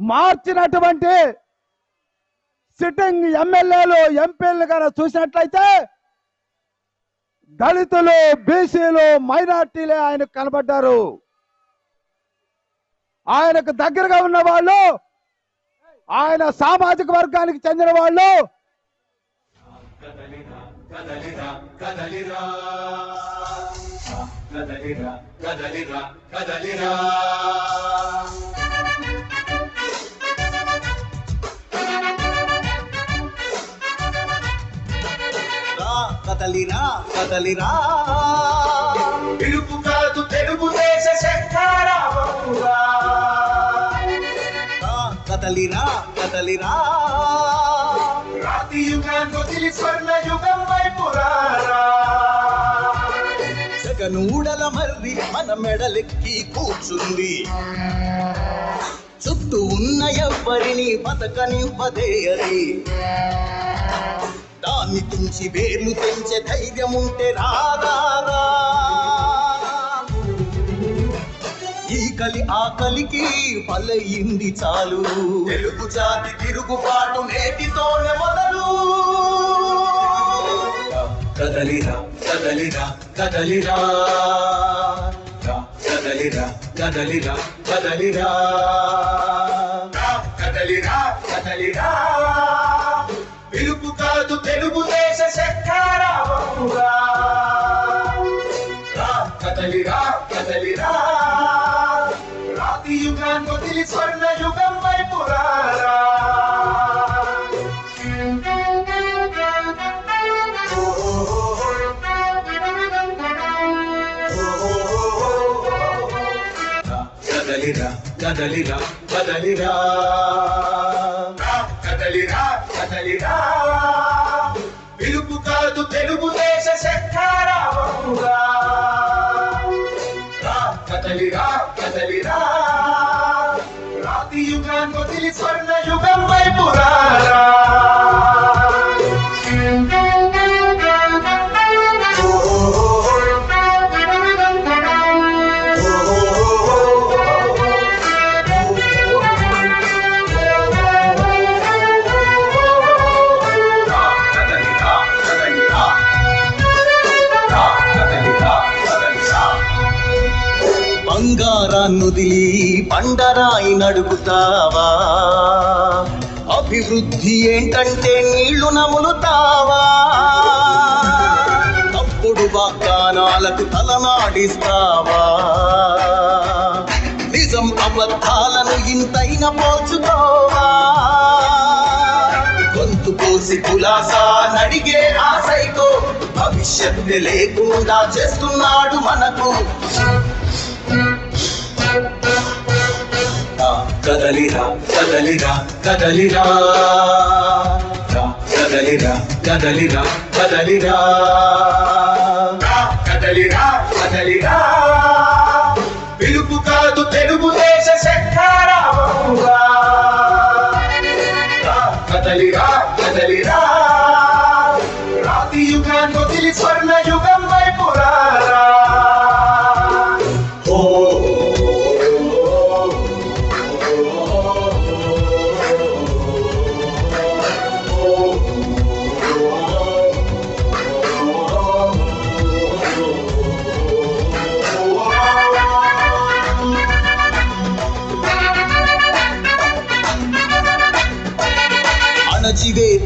మార్చినటువంటి sitting ఎమ్మెల్యేలు ఎంపీలు కనుక చూసినట్లయితే దళితులు బీసీలు మైనార్టీలే ఆయనకు కనబడ్డారు. ఆయనకు దగ్గరగా ఉన్న వాళ్ళు ఆయన సామాజిక వర్గానికి చెందిన వాళ్ళు. కదలిరా కదలిరా కదలిరా కదలిరా కదలిరా. పిలుపు కాదు తెలుగుదేశ కదలిరా కదలిరా. రాతి యుగాన్ని వదిలి స్వర్ణ యుగం వైపు రారా. జగనూడల మర్రి మన మెడలెక్కి కూర్చుంది. చుట్టూ ఉన్న ఎవ్వరిని బతకనివ్వదే అది. దాన్ని తుంచి వేర్లు తెంచే ధైర్యం ఉంటే రాదారా ఈ కలి ఆ కలికి పలయింది చాలు. తెలుగు జాతి తిరుగుబాటు నేటితోనే మొదలు. కదలిరా కదలిరా కదలిరా కదలిరా కదలిరా కదలిరా కదలిరా కదలిరా కదలిరా కదలిరా కదలిరా. కదలిరా కదలిరా. పిలుపు కాదు తెలుగుదేశ శంకరామమురా కదలిరా కదలిరా. రాతి యుగాన్ని వదిలి స్వర్ణ యుగం వైపు రారా. బంగారాన్నుదిలి పండరాయి నడుపుతావా? అభివృద్ధి ఏంటంటే నీళ్ళు నములుతావా? తప్పుడు వాగ్దానాలకు తలనాడిస్తావా? నిజం అబద్ధాలను ఇంతైన పోల్చుకోవా? గొంతు పోసి కులాసా నడిగే ఆశైకో భవిష్యత్తు లేకుండా చేస్తున్నాడు మనకు. కదలిరా కదలిరా కదలిరా. కదలిరా కదలిరా కదలిరా. కదలిరా కదలిరా. పిలుపు కాదు తెలుగుదేశ శంకరామమురా కదలిరా కదలిరా. రాతి యుగాన్ని వదిలి స్వర్ణ యుగం వైపురారా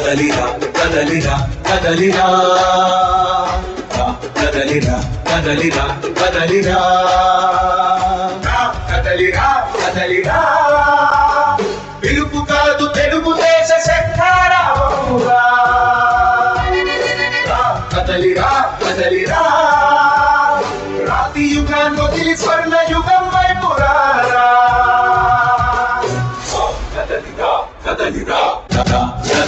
కదలిరా కదలిరా కదలిరా. కదలిరా కదలిరా కదలిరా. కదలిరా కదలిరా. పిలుపు కాదు తెలుగుదేశ శంకరామమురా రా, కదలిరా కదలిరా.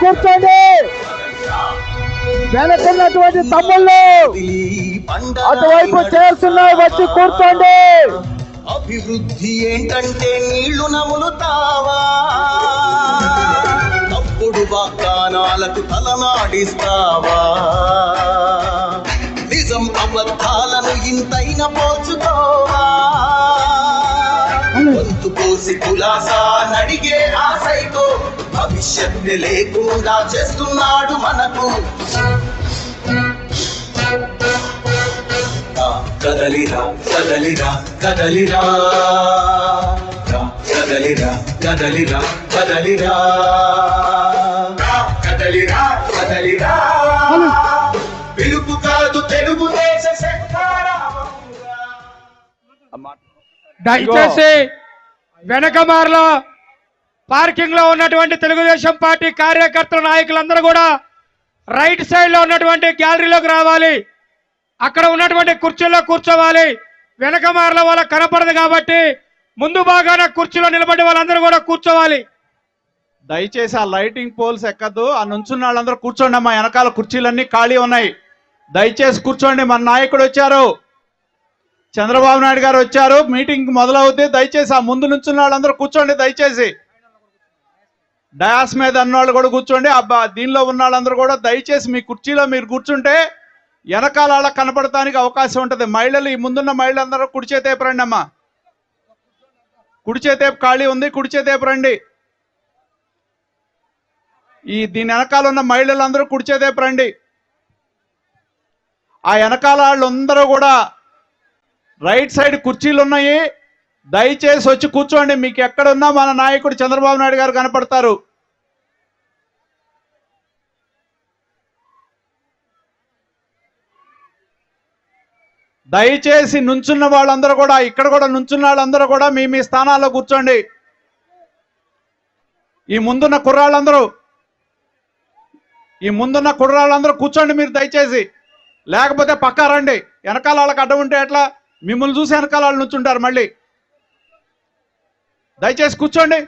కూర్చోండి. వెనకున్నటువంటి తమ్ముళ్ళు అటువైపు చైర్స్ వచ్చి కూర్చోండి. అభివృద్ధి ఏంటంటే నీళ్ళు నములుతావా? తప్పుడు వాగ్దానాలకు తలనాడిస్తావా? నిజం అబద్ధాలను ఇంతైన పోల్చుకోవా? పోసి కులాసా నడిగే ఆ సైకో. భవిష్యత్తు లేకుండా చేస్తున్నాడు మనకు. కదలిరా కదలిరా కదలిరా. కదలిరా కదలిరా కదలిరా. కదలిరా కదలిరా. పిలుపు కాదు తెలుగుదేశ. దయచేసి వెనకమార్లో పార్కింగ్లో ఉన్నటువంటి తెలుగుదేశం పార్టీ కార్యకర్తల నాయకులందరూ కూడా రైట్ సైడ్లో ఉన్నటువంటి గ్యాలరీలోకి రావాలి. అక్కడ ఉన్నటువంటి కుర్చీల్లో కూర్చోవాలి. వెనకమార్లో వాళ్ళ కనపడదు కాబట్టి ముందు భాగాన కుర్చీలో నిలబడి వాళ్ళందరూ కూడా కూర్చోవాలి. దయచేసి ఆ లైటింగ్ పోల్స్ ఎక్కద్దు. ఆ నుంచున్న వాళ్ళందరూ కూర్చోండి అమ్మా. వెనకాల కుర్చీలన్నీ ఖాళీ ఉన్నాయి. దయచేసి కూర్చోండి. మన నాయకుడు వచ్చారు. చంద్రబాబు నాయుడు గారు వచ్చారు. మీటింగ్ మొదలవుద్ది. దయచేసి ఆ ముందు నుంచి వాళ్ళందరూ కూర్చోండి దయచేసి. డయాస్ మీద అన్నవాళ్ళు కూడా కూర్చోండి. అబ్బా దీనిలో ఉన్న వాళ్ళందరూ కూడా దయచేసి మీ కుర్చీలో మీరు కూర్చుంటే వెనకాల వాళ్ళకి కనపడటానికి అవకాశం ఉంటుంది. మహిళలు ఈ ముందున్న మహిళలందరూ కుడి చేతేపు రండి అమ్మా. కుడిచేతేపు ఖాళీ ఉంది. కుడిచేతేపు రండి. ఈ దీని వెనకాల ఉన్న మహిళలందరూ కుడిచేతేపు రండి. ఆ వెనకాల వాళ్ళందరూ కూడా రైట్ సైడ్ కుర్చీలు ఉన్నాయి దయచేసి వచ్చి కూర్చోండి. మీకు ఎక్కడున్నా మన నాయకుడు చంద్రబాబు నాయుడు గారు కనపడతారు. దయచేసి నుంచున్న వాళ్ళందరూ కూడా ఇక్కడ కూడా నుంచున్న వాళ్ళందరూ కూడా మీ మీ స్థానాల్లో కూర్చోండి. ఈ ముందున్న కుర్రాళ్ళందరూ ఈ ముందున్న కుర్రాళ్ళందరూ కూర్చోండి మీరు దయచేసి. లేకపోతే పక్కా రండి. వెనకాల వాళ్ళకి అడ్డం ఉంటే ఎట్లా? మిమ్మల్ని చూసి వెనకాల వాళ్ళు నుంచుంటారు మళ్ళీ. దయచేసి కూర్చోండి.